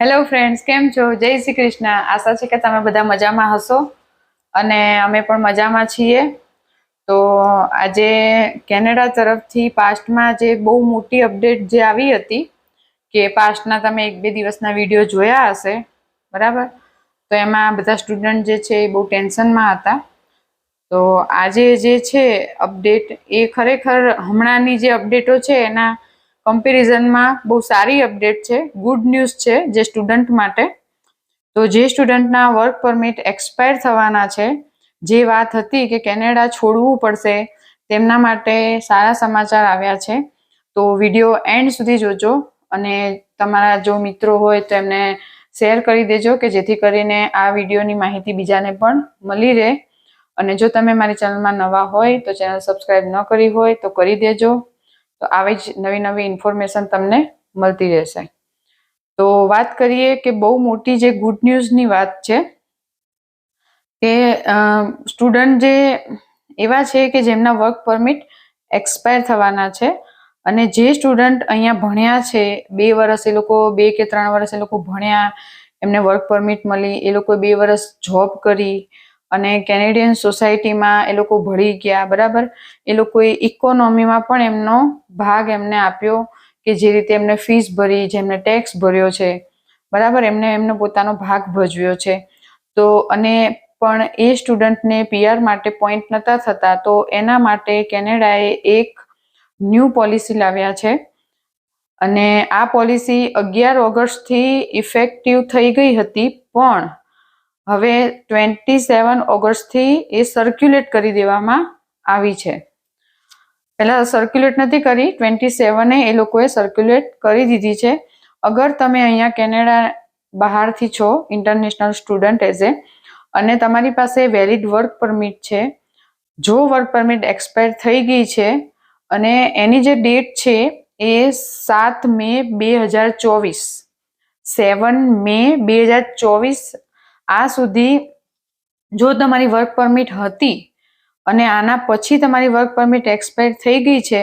Hello friends કેમ છો? જય શ્રી કૃષ્ણ. આશા છે કે તમે બધા મજામાં હશો અને અમે પણ મજામાં છીએ. તો આજે કેનેડા તરફથી પાસ્ટમાં જે બહુ મોટી અપડેટ જે આવી હતી કે પાસ્ટના તમે એક બે દિવસના વીડિયો જોયા હશે, બરાબર? તો એમાં બધા સ્ટુડન્ટ જે છે એ બહુ ટેન્શનમાં હતા. તો આજે જે છે અપડેટ એ ખરેખર હમણાંની જે અપડેટો છે એના કમ્પેરિઝનમાં બહુ સારી અપડેટ છે ગુડ ન્યૂઝ છે જે સ્ટુડન્ટ માટે. તો જે સ્ટુડન્ટના વર્ક પરમિટ એક્સપાયર થવાના છે, જે વાત હતી કે કેનેડા છોડવું પડશે, તેમના માટે સારા સમાચાર આવ્યા છે. તો વીડિયો એન્ડ સુધી જોજો અને તમારા જો મિત્રો હોય તો એમને શેર કરી દેજો કે જેથી કરીને આ વિડીયોની માહિતી બીજાને પણ મળી રહે. અને જો તમે મારી ચેનલમાં નવા હોય તો ચેનલ સબસ્ક્રાઈબ ન કરી હોય તો કરી દેજો. તો આવી જ નવી નવી ઇન્ફોર્મેશન તમને મળતી રહેશે. તો વાત કરીએ કે બહુ મોટી જે ગુડ ન્યૂઝની વાત છે, કે સ્ટુડન્ટ જે એવા છે કે જેમના વર્ક પરમિટ એક્સપાયર થવાના છે અને જે સ્ટુડન્ટ અહીંયા ભણ્યા છે, બે વર્ષ એ લોકો, બે કે ત્રણ વર્ષ એ લોકો ભણ્યા, એમને વર્ક પરમિટ મળી, એ લોકો બે વર્ષ જોબ કરી અને કેનેડિયન સોસાયટીમાં એ લોકો ભળી ગયા, બરાબર? એ લોકોએ ઇકોનોમીમાં પણ એમનો ભાગ એમને આપ્યો કે જે રીતે એમને ફીસ ભરી જેમને ટેક્સ ભર્યો છે, બરાબર? એમને એમનો પોતાનો ભાગ ભજવ્યો છે. તો અને પણ એ સ્ટુડન્ટને પીઆર માટે પોઈન્ટ નહોતા થતા, તો એના માટે કેનેડાએ એક ન્યૂ પોલિસી લાવ્યા છે. અને આ પોલિસી અગિયાર ઓગસ્ટથી ઇફેક્ટિવ થઈ ગઈ હતી, પણ હવે ટ્વેન્ટી સેવન ઓગસ્ટથી એ સર્ક્યુલેટ કરી દેવામાં આવી છે. પહેલાં સર્ક્યુલેટ નથી કરી ટ્વેન્ટી સેવને એ લોકોએ સર્ક્યુલેટ કરી દીધી છે. અગર તમે અહીંયા કેનેડા બહારથી છો ઇન્ટરનેશનલ સ્ટુડન્ટ એઝ એ અને તમારી પાસે વેલિડ વર્ક પરમિટ છે, જો વર્ક પરમિટ એક્સપાયર થઈ ગઈ છે, અને એની જે ડેટ છે એ સાત મે બે હજાર ચોવીસ સેવન મે બે હજાર ચોવીસ આ સુધી જો તમારી વર્ક પરમિટ હતી અને આના પછી તમારી વર્ક પરમિટ એક્સપાયર થઈ ગઈ છે,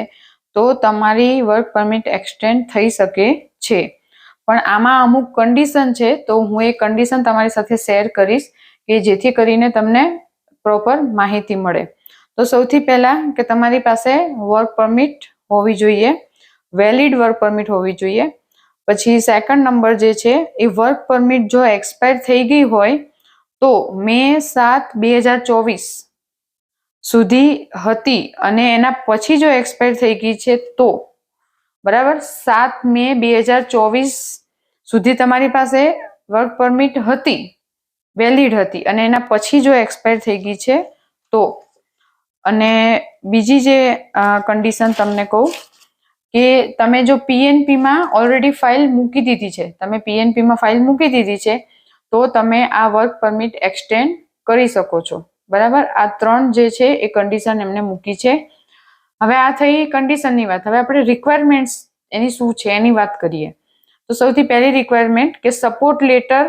તો તમારી વર્ક પરમિટ એક્સટેન્ડ થઈ શકે છે. પણ આમાં અમુક કન્ડિશન છે, તો હું એ કન્ડિશન તમારી સાથે શેર કરીશ કે જેથી કરીને તમને પ્રોપર માહિતી મળે. તો સૌથી પહેલાં કે તમારી પાસે વર્ક પરમિટ હોવી જોઈએ વેલિડ વર્ક પરમિટ હોવી જોઈએ પછી સેકન્ડ નંબર જે છે, એ વર્ક પરમિટ જો એક્સપાયર થઈ ગઈ હોય, તો મે સાત બે હજાર ચોવીસ સુધી હતી અને એના પછી જો એક્સપાયર થઈ ગઈ છે, તો બરાબર સાત મે બે હજાર ચોવીસ સુધી તમારી પાસે વર્ક પરમિટ હતી વેલિડ હતી અને એના પછી જો એક્સપાયર થઈ ગઈ છે, તો અને બીજી જે કન્ડિશન તમને કહું કે તમે જો પીએનપીમાં ઓલરેડી ફાઇલ મૂકી દીધી છે, તમે પીએનપીમાં ફાઇલ મૂકી દીધી છે, તો તમે આ વર્ક પરમિટ એક્સટેન્ડ કરી શકો છો. બરાબર? આ ત્રણ જે છે એ કન્ડિશન એમને મૂકી છે. હવે આ થઈ કન્ડિશનની વાત. હવે આપણે રિક્વાયરમેન્ટ્સ એની શું છે એની વાત કરીએ. તો સૌથી પહેલી રિક્વાયરમેન્ટ કે સપોર્ટ લેટર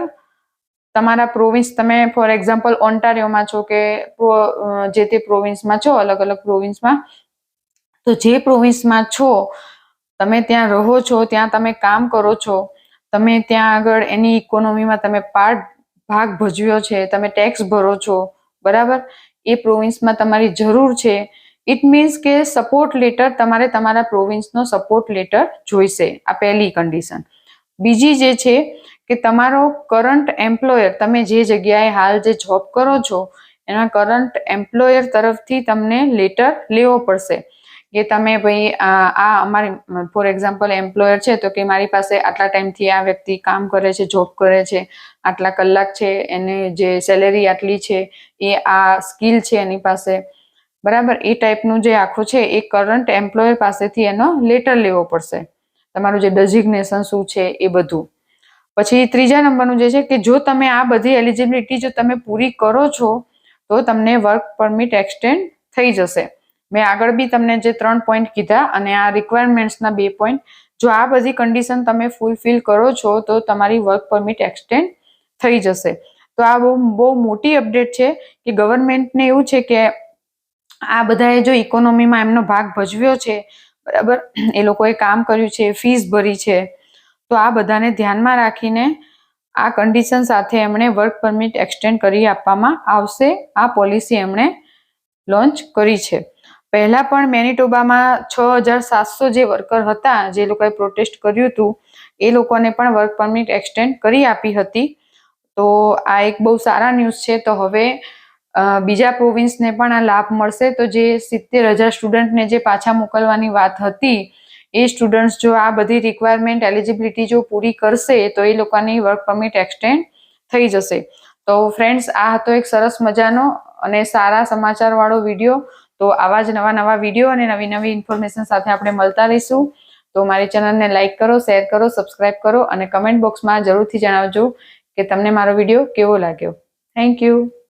તમારા પ્રોવિન્સ તમે ફોર એક્ઝામ્પલ ઓન્ટારિયોમાં છો કે જે તે પ્રોવિન્સમાં છો અલગ અલગ પ્રોવિન્સમાં તો જે પ્રોવિન્સમાં છો તમે ત્યાં રહો છો, ત્યાં તમે કામ કરો છો, તમે ત્યાં આગળ એની ઇકોનોમીમાં તમે પાર્ટ ભાગ ભજવ્યો છે, તમે ટેક્સ ભરો છો, બરાબર? એ પ્રોવિન્સમાં તમારી જરૂર છે. ઇટ મીન્સ કે સપોર્ટ લેટર તમારે તમારા પ્રોવિન્સનો સપોર્ટ લેટર જોઈશે, આ પહેલી કન્ડિશન બીજી જે છે કે તમારો કરંટ એમ્પ્લોયર તમે જે જગ્યાએ હાલ જે જોબ કરો છો, એના કરંટ એમ્પ્લોયર તરફથી તમને લેટર લેવો પડશે. કે તમે ભાઈ આ અમારી ફોર એક્ઝામ્પલ, એમ્પ્લોયર છે, તો કે મારી પાસે આટલા ટાઈમથી આ વ્યક્તિ કામ કરે છે, જોબ કરે છે, આટલા કલાક છે, એને જે સેલેરી આટલી છે, એ આ સ્કિલ છે એની પાસે. બરાબર? એ ટાઈપનું જે આખું છે, એ કરંટ એમ્પ્લોયર પાસેથી એનો લેટર લેવો પડશે. તમારું જે ડેઝિગ્નેશન શું છે, એ બધું. પછી ત્રીજા નંબરનું જે છે કે જો તમે આ બધી એલિજિબિલિટી જો તમે પૂરી કરો છો, તો તમને વર્ક પરમિટ એક્સટેન્ડ થઈ જશે. મેં આગળ બી તમને જે ત્રણ પોઈન્ટ કીધા અને આ રિક્વાયરમેન્ટ્સના બે પોઈન્ટ જો આ બધી કન્ડિશન તમે ફૂલફિલ કરો છો, તો તમારી વર્ક પરમિટ એક્સટેન્ડ થઈ જશે. તો આ બહુ બહુ મોટી અપડેટ છે કે ગવર્મેન્ટને એવું છે કે આ બધાએ જો ઇકોનોમીમાં એમનો ભાગ ભજવ્યો છે, બરાબર? એ લોકોએ કામ કર્યું છે ફીસ ભરી છે. તો આ બધાને ધ્યાનમાં રાખીને આ કન્ડિશન સાથે એમણે વર્ક પરમિટ એક્સટેન્ડ કરી આપવામાં આવશે. આ પોલિસી એમણે લોન્ચ કરી છે. પહેલા પણ મેનિટોબામાં છ હજાર સાતસો જે વર્કર હતા, જે લોકોએ પ્રોટેસ્ટ કર્યું હતું, એ લોકોને પણ વર્ક પરમિટ એક્સટેન્ડ કરી આપી હતી. તો આ એક બહુ સારા ન્યૂઝ છે. તો હવે બીજા પ્રોવિન્સને પણ આ લાભ મળશે. તો જે સિત્તેર હજાર સ્ટુડન્ટને જે પાછા મોકલવાની વાત હતી, એ સ્ટુડન્ટ્સ જો આ બધી રિક્વાયરમેન્ટ એલિજિબિલિટી જો પૂરી કરશે, તો એ લોકોની વર્ક પરમિટ એક્સટેન્ડ થઈ જશે. તો ફ્રેન્ડ્સ આ હતો એક સરસ મજાનો અને સારા સમાચારવાળો વીડિયો. તો આવા જ નવા નવા વીડિયો અને નવી નવી ઇન્ફોર્મેશન સાથે આપણે મળતા રહીશું. તો મારી ચેનલને લાઇક કરો શેર કરો સબસ્ક્રાઇબ કરો અને કમેન્ટ બોક્સમાં જરૂરથી જણાવજો કે તમને મારો વીડિયો કેવો લાગ્યો. Thank you